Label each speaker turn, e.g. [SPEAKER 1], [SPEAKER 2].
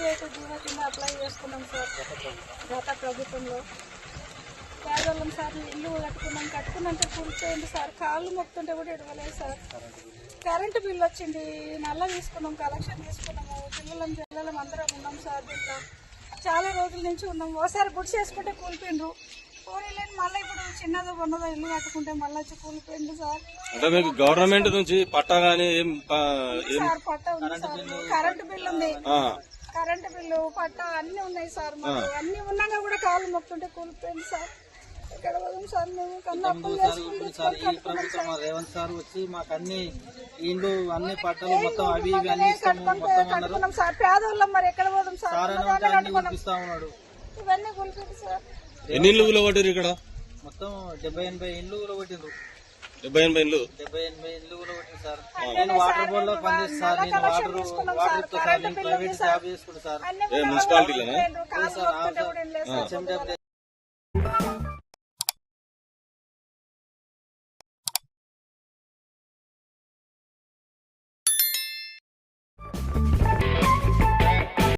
[SPEAKER 1] Apply చేసుకున్నాం sir. గత ప్రభుత్వంలో. పేదవాళ్ళం సార్ ఇల్లు కట్టుకున్నాం కట్టుకున్నంత కూర్చోయింది సార్. కాళ్ళు మొక్తుంటే కూడా ఇడవలేదు సార్. కరెంటు బిల్ వచ్చింది నల్ల తీసుకున్నాం కలెక్షన్ తీసుకున్నాము. పిల్లలం పిల్లలం అందరం ఉన్నాం సార్ దీంట్లో. చాలా రోజుల నుంచి ఉన్నాం. ఒకసారి గుడి చేసుకుంటే కూలిపోయిండ్రు. పోనీలేని మళ్ళీ ఇప్పుడు చిన్నదో ఉన్నదో ఇల్లు కట్టుకుంటే మళ్ళీ వచ్చి కూలిపోయింది సార్.
[SPEAKER 2] అంటే మీకు గవర్నమెంట్ నుంచి పట్టా ఏం
[SPEAKER 1] సార్ పట్ట ఉంది సార్. కరెంటు బిల్ ఉంది. కరెంటు బిల్లు పట్ట అన్ని ఉన్నాయి సార్ మాకు. అన్ని ఉన్నాగా కూడా కాళ్ళు మొక్తుంటే కూలిపోయింది సార్. ఇక్కడ పోదాం సార్ మేము? కన్నా అప్పులు చేసుకుని
[SPEAKER 3] సార్ ఈ ప్రభుత్వం మా రేవంత్ సార్ వచ్చి మాకు అన్ని ఇండ్లు అన్ని పట్టాలు మొత్తం అవి ఇవి అన్ని ఇస్తాము మొత్తం అన్నారు.
[SPEAKER 1] కట్టుకున్నాం సార్. పేదోళ్ళం మరి ఎక్కడ పోదాం సార్?
[SPEAKER 3] సార్ అని ఉంటే అన్ని కురిపిస్తా ఉన్నాడు.
[SPEAKER 1] ఇవన్నీ కూలిపోయింది సార్.
[SPEAKER 2] ఎన్ని ఇల్లు కూలగొట్టారు ఇక్కడ?
[SPEAKER 3] మొత్తం డెబ్బై ఎనభై ఇండ్లు కూడా కొట్టిండ్రు
[SPEAKER 2] డెబ్బై ఎనభై ఇల్లు
[SPEAKER 3] డెబ్బై ఎనభై ఇండ్లు కూడా కొట్టింది సార్. నేను వాటర్ బోర్డ్లో పనిచేస్తాను సార్ నేను వాటర్ వాటర్ సార్ నేను ప్రైవేట్ జాబ్ చేసుకుంటా సార్.
[SPEAKER 2] మున్సిపాలిటీలోనా?
[SPEAKER 1] సార్